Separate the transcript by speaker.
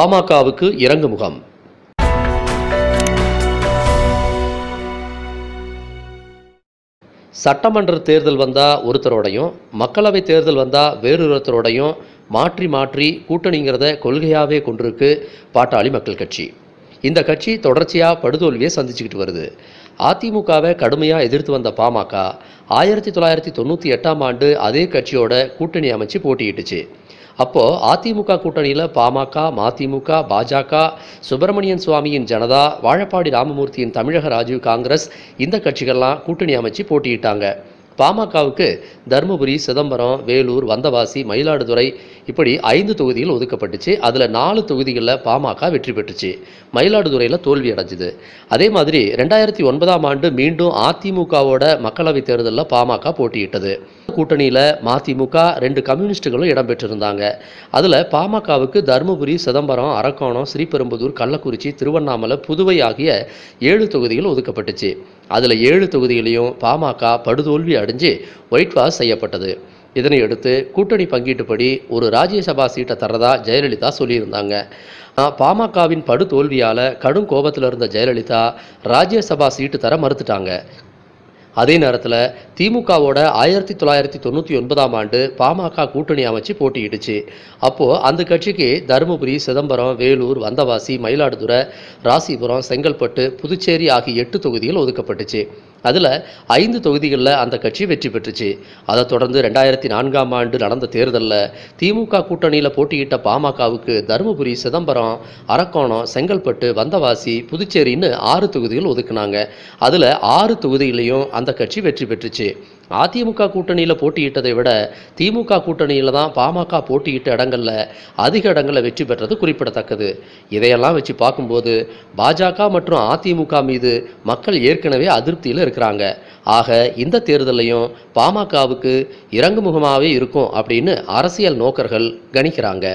Speaker 1: பாமகவுக்கு இறங்கு முகம் சட்டமன்ற தேர்தல் வந்தால் ஒருத்தரோடையும் மக்களவை தேர்தல் வந்தால் வேறொருத்தரோடையும் மாற்றி மாற்றி கூட்டணிங்கிறத கொள்கையாகவே கொண்டிருக்கு பாட்டாளி மக்கள் கட்சி. இந்த கட்சி தொடர்ச்சியாக படுதோல்வியை சந்திச்சுக்கிட்டு வருது. அதிமுகவை கடுமையாக எதிர்த்து வந்த பாமக ஆயிரத்தி தொள்ளாயிரத்தி தொண்ணூற்றி எட்டாம் ஆண்டு அதே கட்சியோட கூட்டணி அமைச்சு போட்டியிட்டுச்சு. அப்போது அதிமுக கூட்டணியில் பாமக மதிமுக பாஜக சுப்பிரமணியன் சுவாமியின் ஜனதா வாழப்பாடி ராமமூர்த்தியின் தமிழக ராஜீவ் காங்கிரஸ் இந்த கட்சிகள்லாம் கூட்டணி அமைச்சு போட்டியிட்டாங்க. பாமகவுக்கு தருமபுரி சிதம்பரம் வேலூர் வந்தவாசி மயிலாடுதுறை இப்படி ஐந்து தொகுதிகள் ஒதுக்கப்பட்டுச்சு. அதில் நாலு தொகுதிகளில் பாமக வெற்றி பெற்றுச்சு. மயிலாடுதுறையில் தோல்வி அடைஞ்சுது. அதே மாதிரி ரெண்டாயிரத்தி ஒன்பதாம் ஆண்டு மீண்டும் அதிமுகவோட மக்களவைத் தேர்தலில் பாமக போட்டியிட்டது. கூட்டணியில் மதிமுக ரெண்டு கம்யூனிஸ்டுகளும் இடம்பெற்றிருந்தாங்க. அதில் பாமகவுக்கு தருமபுரி சிதம்பரம் அரக்கோணம் ஸ்ரீபெரும்புதூர் கள்ளக்குறிச்சி திருவண்ணாமலை புதுவை ஆகிய ஏழு தொகுதிகள் ஒதுக்கப்பட்டுச்சு. அதில் ஏழு தொகுதிகளையும் பாமக படுதோல்வி அடைஞ்சு ஒயிட் வாஷ் செய்யப்பட்டது. இதனையடுத்து கூட்டணி பங்கீட்டுப்படி ஒரு ராஜ்யசபா சீட்டை தரதா ஜெயலலிதா சொல்லியிருந்தாங்க. பாமகவின் படு தோல்வியால் கடும் கோபத்தில் இருந்த ஜெயலலிதா ராஜ்யசபா சீட்டு தர மறுத்துட்டாங்க. அதே நேரத்தில் திமுகவோட ஆயிரத்தி தொள்ளாயிரத்தி தொண்ணூற்றி ஒன்பதாம் ஆண்டு பாமக கூட்டணி அமைச்சு போட்டியிடுச்சு. அப்போது அந்த கட்சிக்கு தருமபுரி சிதம்பரம் வேலூர் வந்தவாசி மயிலாடுதுறை ராசிபுரம் செங்கல்பட்டு புதுச்சேரி ஆகிய எட்டு தொகுதிகள் ஒதுக்கப்பட்டுச்சு. அதில் ஐந்து தொகுதிகளில் அந்த கட்சி வெற்றி பெற்றுச்சு. அதை தொடர்ந்து ரெண்டாயிரத்தி நான்காம் ஆண்டு நடந்த தேர்தலில் திமுக கூட்டணியில் போட்டியிட்ட பாமகவுக்கு தருமபுரி சிதம்பரம் அரக்கோணம் செங்கல்பட்டு வந்தவாசி புதுச்சேரின்னு ஆறு தொகுதிகள் ஒதுக்குனாங்க. அதில் ஆறு தொகுதிகளையும் அந்த கட்சி வெற்றி பெற்றுச்சு. அதிமுக கூட்டணியில் போட்டியிட்டதை விட திமுக கூட்டணியில் தான் பாமக போட்டியிட்ட இடங்களில் அதிக இடங்களில் வெற்றி பெற்றது குறிப்பிடத்தக்கது. இதையெல்லாம் வச்சு பார்க்கும்போது பாஜக மற்றும் அதிமுக மீது மக்கள் ஏற்கனவே அதிருப்தியில் இருக்கிறாங்க. ஆக இந்த தேர்தலையும் பாமகவுக்கு இறங்குமுகமாகவே இருக்கும் அப்படின்னு அரசியல் நோக்கர்கள் கணிக்கிறாங்க.